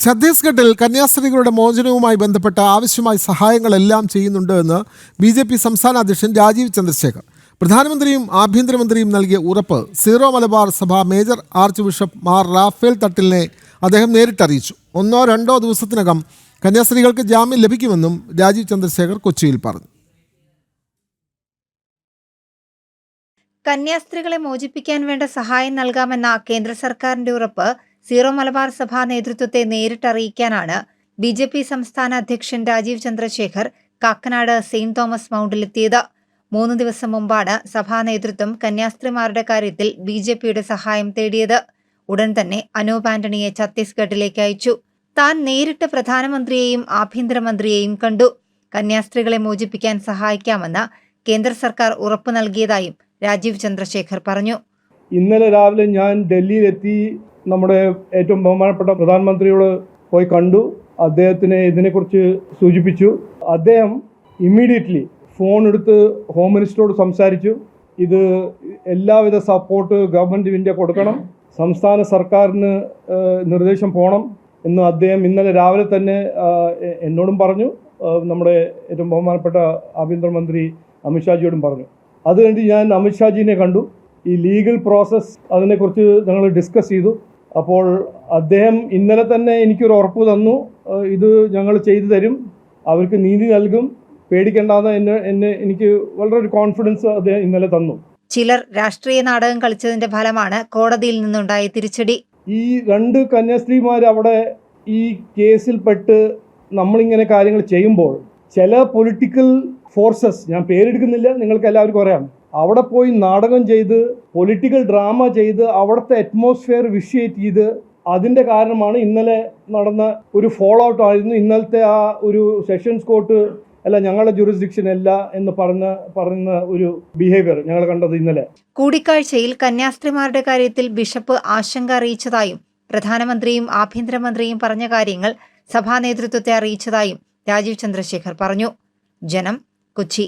ഛത്തീസ്ഗഡിൽ കന്യാസ്ത്രീകളുടെ മോചനവുമായി ബന്ധപ്പെട്ട ആവശ്യമായ സഹായങ്ങളെല്ലാം ചെയ്യുന്നുണ്ട് എന്ന് ബി ജെ പി സംസ്ഥാന അധ്യക്ഷൻ രാജീവ് ചന്ദ്രശേഖർ. പ്രധാനമന്ത്രിയും ആഭ്യന്തരമന്ത്രിയും നൽകിയ ഉറപ്പ് സീറോ മലബാർ സഭ major arch bishop Mar Raphael തട്ടിലിനെ അദ്ദേഹം നേരിട്ടറിയിച്ചു. ഒന്നോ രണ്ടോ ദിവസത്തിനകം കന്യാസ്ത്രീകൾക്ക് ജാമ്യം ലഭിക്കുമെന്നും രാജീവ് ചന്ദ്രശേഖർ കൊച്ചിയിൽ പറഞ്ഞു. കന്യാസ്ത്രീകളെ മോചിപ്പിക്കാൻ വേണ്ട സഹായം നൽകാമെന്ന കേന്ദ്ര സർക്കാരിന്റെ ഉറപ്പ് സീറോ മലബാർ സഭാ നേതൃത്വത്തെ നേരിട്ടറിയിക്കാനാണ് ബി ജെ പി സംസ്ഥാന അധ്യക്ഷൻ രാജീവ് ചന്ദ്രശേഖർ കാക്കനാട് സെയിന്റ് തോമസ് മൗണ്ടിലെത്തിയത്. മൂന്ന് ദിവസം മുമ്പാണ് സഭാ നേതൃത്വം കന്യാസ്ത്രീമാരുടെ കാര്യത്തിൽ ബി ജെ പിയുടെ സഹായം തേടിയത്. ഉടൻ തന്നെ അനൂപ് ആന്റണിയെ ഛത്തീസ്ഗഡിലേക്ക് അയച്ചു. താൻ നേരിട്ട് പ്രധാനമന്ത്രിയെയും ആഭ്യന്തരമന്ത്രിയെയും കണ്ടു. കന്യാസ്ത്രീകളെ മോചിപ്പിക്കാൻ സഹായിക്കാമെന്ന് കേന്ദ്ര സർക്കാർ ഉറപ്പു നൽകിയതായും രാജീവ് ചന്ദ്രശേഖർ പറഞ്ഞു. ഇന്നലെ രാവിലെ ഞാൻ ഡൽഹിയിലെത്തി നമ്മുടെ ഏറ്റവും ബഹുമാനപ്പെട്ട പ്രധാനമന്ത്രിയോട് പോയി കണ്ടു. അദ്ദേഹത്തിനെ ഇതിനെക്കുറിച്ച് സൂചിപ്പിച്ചു. അദ്ദേഹം ഇമ്മീഡിയറ്റ്ലി ഫോൺ എടുത്ത് ഹോം മിനിസ്റ്ററോട് സംസാരിച്ചു. ഇത് എല്ലാവിധ സപ്പോർട്ട് ഗവൺമെന്റ് ഇന്ത്യ കൊടുക്കണം. സംസ്ഥാന സർക്കാരിന് നിർദ്ദേശം പോകണം എന്ന് അദ്ദേഹം ഇന്നലെ രാവിലെ തന്നെ എന്നോടും പറഞ്ഞു. നമ്മുടെ ഏറ്റവും ബഹുമാനപ്പെട്ട ആഭ്യന്തരമന്ത്രി അമിത്ഷാജിയോടും പറഞ്ഞു. അത് കഴിഞ്ഞ് ഞാൻ അമിത്ഷാജിനെ കണ്ടു. ഈ ലീഗൽ പ്രോസസ്സ് അതിനെക്കുറിച്ച് ഞങ്ങൾ ഡിസ്കസ് ചെയ്തു. അപ്പോൾ അദ്ദേഹം ഇന്നലെ തന്നെ എനിക്കൊരു ഉറപ്പ് തന്നു. ഇത് ഞങ്ങൾ ചെയ്തു തരും. അവർക്ക് നീതി നൽകും. പേടിക്കേണ്ടാന്ന് എന്നെ എന്നെ എനിക്ക് വളരെ ഒരു കോൺഫിഡൻസ് അദ്ദേഹം ഇന്നലെ തന്നു. ചിലർ രാഷ്ട്രീയ നാടകം കളിച്ചതിന്റെ ഫലമാണ് കോടതിയിൽ നിന്നുണ്ടായ തിരിച്ചടി. ഈ രണ്ട് കന്യാസ്ത്രീമാർ അവിടെ ഈ കേസിൽ കേസിൽപ്പെട്ട് നമ്മളിങ്ങനെ കാര്യങ്ങൾ ചെയ്യുമ്പോൾ ചില പൊളിറ്റിക്കൽ ഫോഴ്സസ് ഞാൻ പേരെടുക്കുന്നില്ല നിങ്ങൾക്ക് എല്ലാവർക്കും അറിയാം. അവിടെ പോയി നാടകം ചെയ്ത് പൊളിറ്റിക്കൽ ഡ്രാമ ചെയ്ത് അവിടുത്തെ അറ്റ്മോസ്ഫിയർ വിഷ്യേറ്റ് ചെയ്ത് അതിന്റെ കാരണമാണ് ഇന്നലെ നടന്ന ഒരു ഫോളോ ഔട്ട് ആയിരുന്നു. ഇന്നലത്തെ ആ ഒരു സെഷൻസ് കോർട്ട് അല്ല ഞങ്ങളുടെ ജുറിസ്ഡിക്ഷൻ അല്ല എന്ന് പറഞ്ഞ പറയുന്ന ഒരു ബിഹേവിയർ ഞങ്ങൾ കണ്ടത് ഇന്നലെ. കൂടിക്കാഴ്ചയിൽ കന്യാസ്ത്രീമാരുടെ കാര്യത്തിൽ ബിഷപ്പ് ആശങ്ക അറിയിച്ചതായും പ്രധാനമന്ത്രിയും ആഭ്യന്തരമന്ത്രിയും പറഞ്ഞ കാര്യങ്ങൾ സഭാ നേതൃത്വത്തെ അറിയിച്ചതായും രാജീവ് ചന്ദ്രശേഖർ പറഞ്ഞു. ജനം കൊച്ചി.